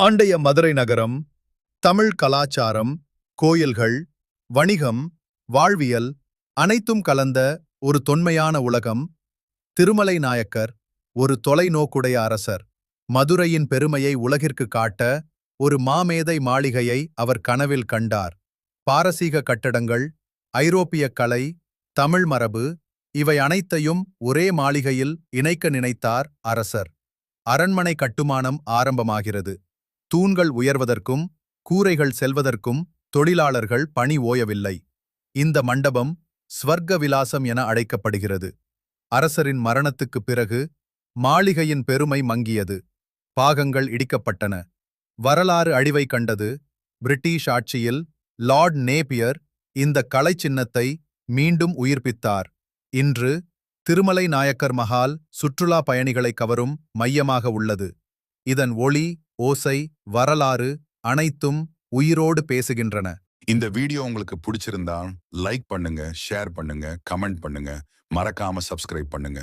அண்டைய மதுரை நகரம் தமிழ் கலாச்சாரம் கோயில்கள் வணிகம் வாழ்வியல் அனைத்தும் கலந்த ஒரு தொன்மையான உலகம். திருமலை நாயக்கர் ஒரு தொலைநோக்குடைய அரசர். மதுரையின் பெருமையை உலகிற்கு காட்ட ஒரு மாமேதை மாளிகையை அவர் கனவில் கண்டார். பாரசீக கட்டடங்கள் ஐரோப்பிய கலை தமிழ் மரபு இவை அனைத்தையும் ஒரே மாளிகையில் இணைக்க நினைத்தார் அரசர். அரண்மனை கட்டுமானம் ஆரம்பமாகிறது. தூண்கள் உயர்வதற்கும் கூரைகள் செல்வதற்கும் தொழிலாளர்கள் பணி ஓயவில்லை. இந்த மண்டபம் ஸ்வர்க்க விலாசம் என அழைக்கப்படுகிறது. அரசரின் மரணத்துக்குப் பிறகு மாளிகையின் பெருமை மங்கியது. பாகங்கள் இடிக்கப்பட்டன. வரலாறு அழிவை கண்டது பிரிட்டிஷ் ஆட்சியில் லார்ட் நேபியர் இந்த கலைச் சின்னத்தை மீண்டும் உயிர்ப்பித்தார். இன்று திருமலை நாயக்கர் மஹால் சுற்றுலா பயணிகளை கவரும் மையமாக உள்ளது. இதன் ஒளி ஓசை வரலாறு அனைத்தும் உயிரோடு பேசுகின்றன. இந்த வீடியோ உங்களுக்கு பிடிச்சிருந்தா லைக் பண்ணுங்க ஷேர் பண்ணுங்க கமெண்ட் பண்ணுங்க. மறக்காம சப்ஸ்கிரைப் பண்ணுங்க.